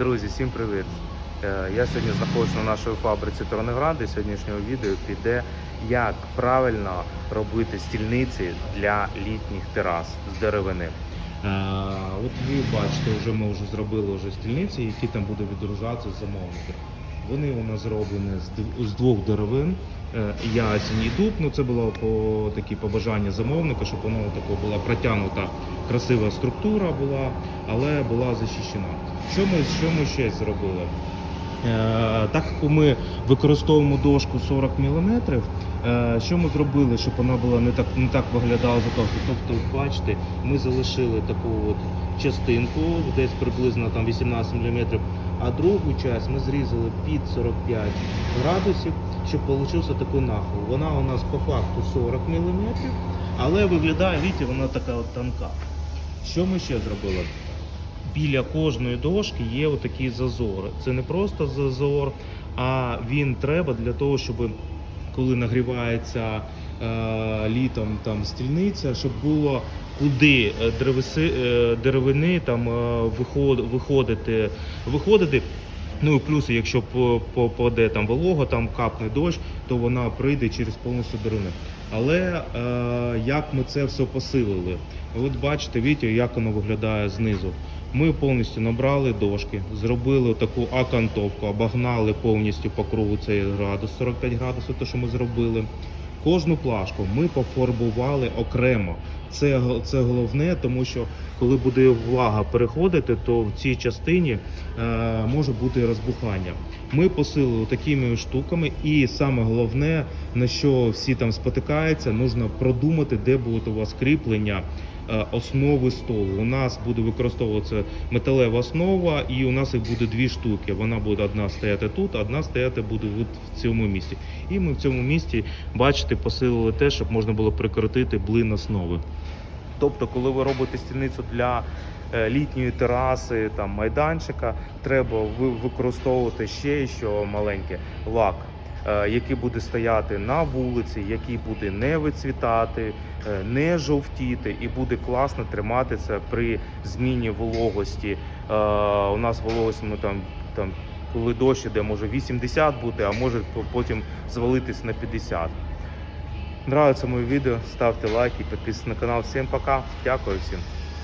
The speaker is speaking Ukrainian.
Друзі, всім привіт! Е, Я сьогодні знаходжусь на нашій фабриці Тронегради. Сьогоднішнього відео піде, як правильно робити стільниці для літніх терас з деревини. Е, От ви бачите, вже ми вже зробили вже стільниці, які там буде відгружатися з замовника. Вони у нас зроблені з двох деревин. Е, Ясінь і дуб. Ну це було по такі побажання замовника, щоб воно тако була протягнута, красива структура була, але була захищена. Що ми, що ми ще зробили? Е, так як ми використовуємо дошку 40 мм, е, що ми зробили, щоб вона була не так не так виглядала затовсто. Тобто, бачите, ми залишили таку от частинку, десь приблизно там 18 мм, а другу часть ми зрізали під 45 градусів, щоб вийшов такий нахил. Вона у нас по факту 40 мм, але виглядає, бачите, вона така от тонка. Що ми ще зробили? Біля кожної дошки є отакі зазори. Це не просто зазор, а він треба для того, щоб коли нагрівається е, літом там стільниця, щоб було куди е, е, деревини там е, виход, виходити, виходити. Ну і плюс, якщо попаде там волога, там капне дощ, то вона прийде через повністю деревини. Але е, як ми це все посилили? От бачите, бачите, як воно виглядає знизу. Ми повністю набрали дошки, зробили таку акантовку, обогнали повністю по кругу цей градус, 45 градусів, те, що ми зробили. Кожну плашку ми пофарбували окремо. Це, це головне, тому що коли буде влага переходити, то в цій частині е, може бути розбухання. Ми посилили такими штуками, і саме головне, на що всі там спотикаються, нужно продумати, де буде у вас кріплення е, основи столу. У нас буде використовуватися металева основа, і у нас їх буде дві штуки. Вона буде одна стояти тут, одна стояти буде в цьому місці. І ми в цьому місці, бачите, посилили те, щоб можна було прикрутити блин основи. Тобто, коли ви робите стільницю для е, літньої тераси, там майданчика, треба використовувати ще що маленьке лак. е, Який буде стояти на вулиці, який буде не вицвітати, е, не жовтіти і буде класно триматися при зміні вологості. У нас вологість ми там, там коли дощ іде, може 80 бути, а може потім звалитись на 50. Нравиться моє відео, ставте лайки, підписуйтесь на канал. Всім пока. Дякую всім.